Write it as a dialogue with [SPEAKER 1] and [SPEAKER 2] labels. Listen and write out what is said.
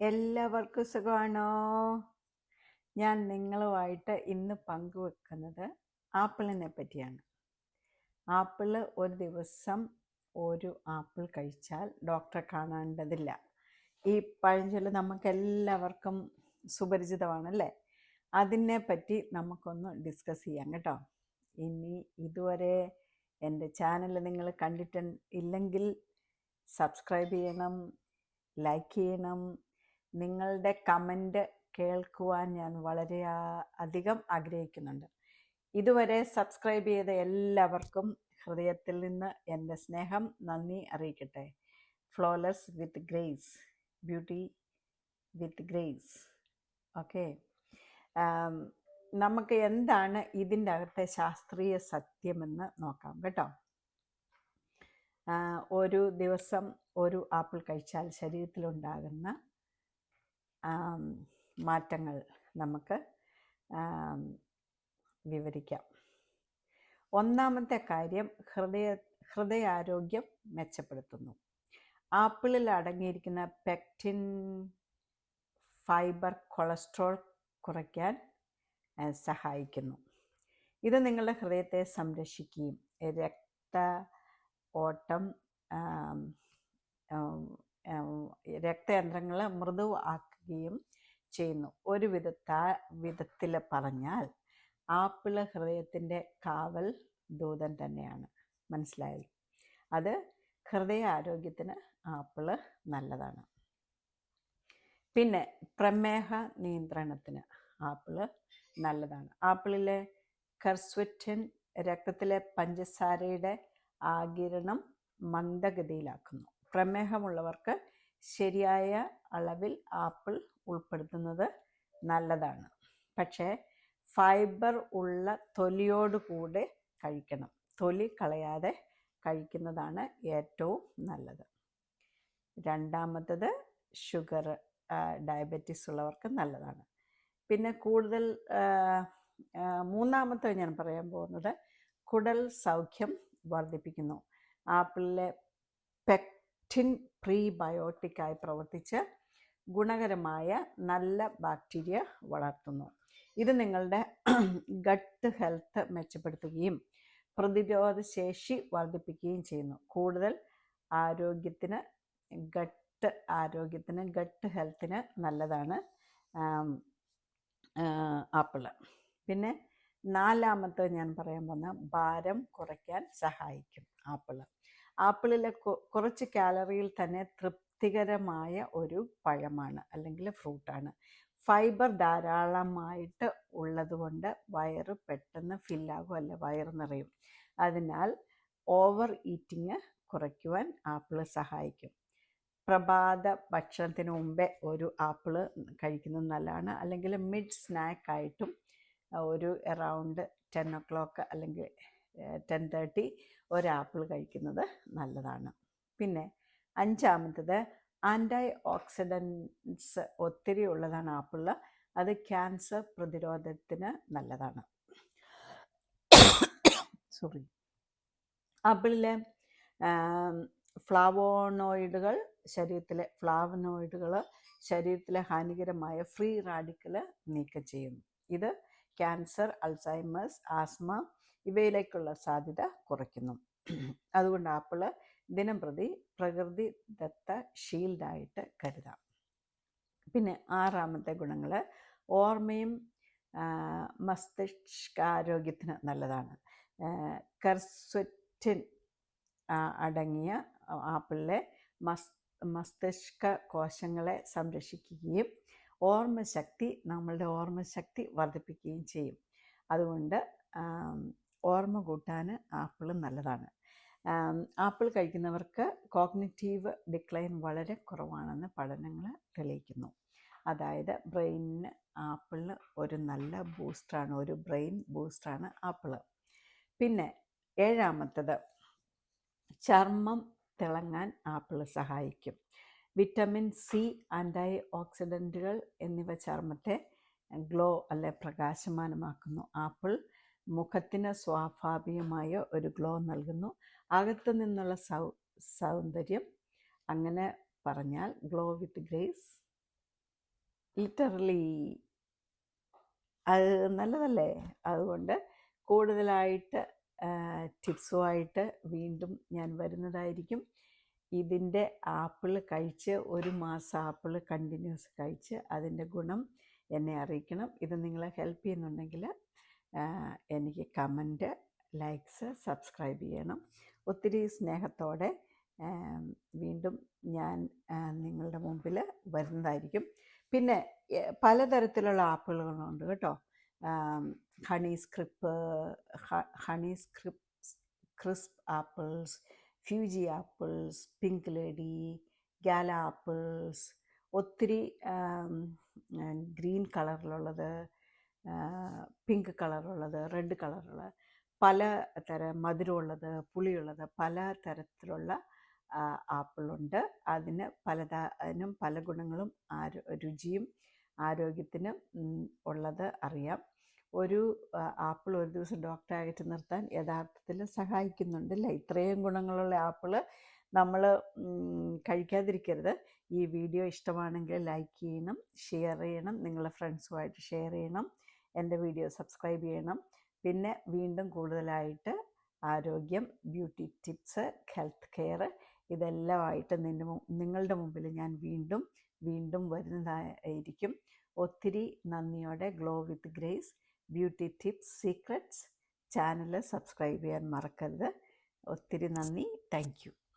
[SPEAKER 1] എല്ലാവർക്കും സുഖമാണോ? ഞാൻ നിങ്ങളുമായിട്ട് ഇന്ന് പങ്കുവെക്കുന്നത് ആപ്പിളിനെ പറ്റിയാണ്. ആപ്പിൾ ഒരു ദിവസം ഒരു ആപ്പിൾ കഴിച്ചാൽ ഡോക്ടറെ കാണേണ്ടതില്ല. ഈ പഴഞ്ചൊല്ല് നമുക്ക് എല്ലാവർക്കും സുപരിചിതമാണല്ലേ? അതിനെ പറ്റി നമുക്കൊന്ന് ഡിസ്കസ് ചെയ്യാം കേട്ടോ. ഇനി ഇതുവരെ എന്റെ ചാനൽ നിങ്ങൾ കണ്ടിട്ട് ഇല്ലെങ്കിൽ സബ്സ്ക്രൈബ് ചെയ്യണം ലൈക്ക് ചെയ്യണം നിങ്ങളുടെ കമന്റ് കേൾക്കുവാൻ ഞാൻ വളരെ അധികം ആഗ്രഹിക്കുന്നുണ്ട്. ഇതുവരെ സബ്സ്ക്രൈബ് ചെയ്ത എല്ലാവർക്കും ഹൃദയത്തിൽ നിന്ന് എന്റെ സ്നേഹം നന്ദി അറിയിക്കട്ടെ. Flawless with grace beauty with grace okay നമുക്ക് എന്താണ് ഇതിന്റെ അകത്തെ ശാസ്ത്രീയ സത്യമെന്ന് നോക്കാം കേട്ടോ. ഒരു ദിവസം ഒരു ആപ്പിൾ കഴിച്ചാൽ ശരീരത്തിലുണ്ടാകുന്ന മാറ്റങ്ങൾ നമുക്ക് വിവരിക്കാം. ഒന്നാമത്തെ കാര്യം ഹൃദയ ഹൃദയാരോഗ്യം മെച്ചപ്പെടുത്തുന്നു. ആപ്പിളിൽ അടങ്ങിയിരിക്കുന്ന പെക്റ്റിൻ ഫൈബർ കൊളസ്ട്രോൾ കുറയ്ക്കാൻ സഹായിക്കുന്നു. ഇത് നിങ്ങളുടെ ഹൃദയത്തെ സംരക്ഷിക്കുകയും രക്ത ഓട്ടം രക്തയന്ത്രങ്ങൾ മൃദുവാക്കുകയും ചെയ്യുന്നു. ഒരു വിധത്താ വിധത്തിൽ പറഞ്ഞാൽ ആപ്പിൾ ഹൃദയത്തിന്റെ കാവൽ ദൂതൻ തന്നെയാണ്. മനസ്സിലായല്ലോ? അത് ഹൃദയ ആരോഗ്യത്തിന് ആപ്പിൾ നല്ലതാണ്. പിന്നെ പ്രമേഹ നിയന്ത്രണത്തിന് ആപ്പിൾ നല്ലതാണ്. ആപ്പിളിലെ കർസ്വറ്റിൻ രക്തത്തിലെ പഞ്ചസാരയുടെ ആകിരണം മന്ദഗതിയിലാക്കുന്നു. പ്രമേഹമുള്ളവർക്ക് ശരിയായ അളവിൽ ആപ്പിൾ ഉൾപ്പെടുത്തുന്നത് നല്ലതാണ്. പക്ഷേ ഫൈബർ ഉള്ള തൊലിയോടുകൂടെ കഴിക്കണം. തൊലി കളയാതെ കഴിക്കുന്നതാണ് ഏറ്റവും നല്ലത്. രണ്ടാമത്തത് ഷുഗർ ഡയബറ്റീസ് ഉള്ളവർക്ക് നല്ലതാണ്. പിന്നെ കൂടുതൽ മൂന്നാമത്തെ ഞാൻ പറയാൻ പോകുന്നത് കുടൽ സൗഖ്യം വർദ്ധിപ്പിക്കുന്നു. ആപ്പിളിലെ പെക്റ്റിൻ പ്രീബയോട്ടിക്കായി പ്രവർത്തിച്ച് ഗുണകരമായ നല്ല ബാക്ടീരിയ വളർത്തുന്നു. ഇത് നിങ്ങളുടെ ഗട്ട് ഹെൽത്ത് മെച്ചപ്പെടുത്തുകയും പ്രതിരോധ ശേഷി വർദ്ധിപ്പിക്കുകയും ചെയ്യുന്നു. കൂടുതൽ ആരോഗ്യത്തിന് ഗട്ട് ആരോഗ്യത്തിന് ഗട്ട് ഹെൽത്തിന് നല്ലതാണ് ആപ്പിൾ. പിന്നെ നാലാമത്തെ ഞാൻ പറയാൻ വന്ന ഭാരം കുറയ്ക്കാൻ സഹായിക്കും ആപ്പിൾ. ആപ്പിളിലെ കുറച്ച് കാലറിയിൽ തന്നെ തൃപ്തികരമായ ഒരു പഴമാണ് അല്ലെങ്കിൽ ഫ്രൂട്ടാണ്. ഫൈബർ ധാരാളമായിട്ട് ഉള്ളതുകൊണ്ട് വയറ് പെട്ടെന്ന് ഫില്ലാകും അല്ല വയറ് നിറയും. അതിനാൽ ഓവർ ഈറ്റിങ് കുറയ്ക്കുവാൻ ആപ്പിൾ സഹായിക്കും. പ്രഭാത ഭക്ഷണത്തിന് മുമ്പേ ഒരു ആപ്പിൾ കഴിക്കുന്നത് നല്ലതാണ്. അല്ലെങ്കിൽ മിഡ് സ്നാക്കായിട്ടും ഒരു അറൗണ്ട് ടെൻ ഒ ക്ലോക്ക് അല്ലെങ്കിൽ ടെൻ തേർട്ടി ഒരാപ്പിൾ കഴിക്കുന്നത് നല്ലതാണ്. പിന്നെ അഞ്ചാമത്തത് ആന്റി ഓക്സിഡൻസ് ഒത്തിരി ഉള്ളതാണ് ആപ്പിളിൽ അത് ക്യാൻസർ പ്രതിരോധത്തിന് നല്ലതാണ്. സോറി ആപ്പിളിലെ ഫ്ലാവോണോയിഡുകൾ ശരീരത്തിലെ ഫ്ലാവനോയിഡുകൾ ശരീരത്തിലെ ഹാനികരമായ ഫ്രീ റാഡിക്കൽ നീക്കം ചെയ്യുന്നു ഇത് ക്യാൻസർ അൾസൈമേഴ്സ് ആസ്മ ഇവയിലേക്കുള്ള സാധ്യത കുറയ്ക്കുന്നു. അതുകൊണ്ട് ആപ്പിൾ ദിനം പ്രതി പ്രകൃതി ദത്ത ഷീൽഡായിട്ട് കരുതാം. പിന്നെ ആറാമത്തെ ഗുണങ്ങൾ ഓർമ്മയും മസ്തിഷ്കാരോഗ്യത്തിന് നല്ലതാണ്. കർസ്വറ്റിൻ അടങ്ങിയ ആപ്പിളിലെ മസ് മസ്തിഷ്ക കോശങ്ങളെ സംരക്ഷിക്കുകയും ഓർമ്മശക്തി നമ്മളുടെ ഓർമ്മശക്തി വർദ്ധിപ്പിക്കുകയും ചെയ്യും. അതുകൊണ്ട് ഓർമ്മ കൂട്ടാൻ ആപ്പിൾ നല്ലതാണ്. ആപ്പിൾ കഴിക്കുന്നവർക്ക് കോഗ്നിറ്റീവ് ഡിക്ലൈൻ വളരെ കുറവാണെന്ന് പഠനങ്ങൾ തെളിയിക്കുന്നു. അതായത് ബ്രെയിനിന് ആപ്പിൾ ഒരു നല്ല ബൂസ്റ്ററാണ് ഒരു ബ്രെയിൻ ബൂസ്റ്ററാണ് ആപ്പിൾ. പിന്നെ ഏഴാമത്തത് ചർമ്മം തിളങ്ങാൻ ആപ്പിൾ സഹായിക്കും. വിറ്റമിൻ സി ആന്റി ഓക്സിഡന്റുകൾ എന്നിവ ചർമ്മത്തെ ഗ്ലോ അല്ലെ പ്രകാശമാനമാക്കുന്നു. ആപ്പിൾ മുഖത്തിന് സ്വാഭാവികമായ ഒരു ഗ്ലോ നൽകുന്നു. അകത്തു നിന്നുള്ള സൗ സൗന്ദര്യം അങ്ങനെ പറഞ്ഞാൽ ഗ്ലോ വിത്ത് ഗ്രേസ് ലിറ്ററലി അത് നല്ലതല്ലേ? അതുകൊണ്ട് കൂടുതലായിട്ട് ടിപ്സുമായിട്ട് വീണ്ടും ഞാൻ വരുന്നതായിരിക്കും. ഇതിന്റെ ആപ്പിൾ കഴിച്ച് ഒരു മാസം ആപ്പിൾ കണ്ടിന്യൂസ് കഴിച്ച് അതിന്റെ ഗുണം എന്നെ അറിയിക്കണം. ഇത് നിങ്ങളെ ഹെൽപ്പ് ചെയ്യുന്നുണ്ടെങ്കിൽ എനിക്ക് കമന്റ് ലൈക്സ് സബ്സ്ക്രൈബ് ചെയ്യണം. ഒത്തിരി സ്നേഹത്തോടെ വീണ്ടും ഞാൻ നിങ്ങളുടെ മുമ്പിൽ വരുന്നതായിരിക്കും. പിന്നെ പലതരത്തിലുള്ള ആപ്പുകളുണ്ട് കേട്ടോ. Honeycrisp Honeycrisp crisp apples Fuji apples Pink Lady Gala apples ഒത്തിരി ഗ്രീൻ കളറിലുള്ളത് പിങ്ക് കളറുള്ളത് റെഡ് കളറുള്ളത് പല തരം മധുരമുള്ളത് പുളിയുള്ളത് പല തരത്തിലുള്ള ആപ്പിളുണ്ട്. അതിന് പലതിനും പല ഗുണങ്ങളും ആരോ രുചിയും ആരോഗ്യത്തിനും ഉള്ളത് അറിയാം. ഒരു ആപ്പിൾ ഒരു ദിവസം ഡോക്ടറെ അകറ്റി നിർത്താൻ യഥാർത്ഥത്തിൽ സഹായിക്കുന്നുണ്ടല്ലേ? ഇത്രയും ഗുണങ്ങളുള്ള ആപ്പിൾ നമ്മൾ കഴിക്കാതിരിക്കരുത്. ഈ വീഡിയോ ഇഷ്ടമാണെങ്കിൽ ലൈക്ക് ചെയ്യണം ഷെയർ ചെയ്യണം നിങ്ങളുടെ ഫ്രണ്ട്സുമായിട്ട് ഷെയർ ചെയ്യണം. എന്റെ വീഡിയോ സബ്സ്ക്രൈബ് ചെയ്യണം. പിന്നെ വീണ്ടും കൂടുതലായിട്ട് ആരോഗ്യം ബ്യൂട്ടി ടിപ്സ് ഹെൽത്ത് കെയർ ഇതെല്ലാമായിട്ട് നിന്റെ മു- നിങ്ങളുടെ മുമ്പിൽ ഞാൻ വീണ്ടും വീണ്ടും വരുന്നതായിരിക്കും. ഒത്തിരി നന്ദിയോടെ glow with grace beauty tips secrets channel subscribe ചെയ്യാൻ മറക്കരുത്. ഒത്തിരി നന്ദി. താങ്ക്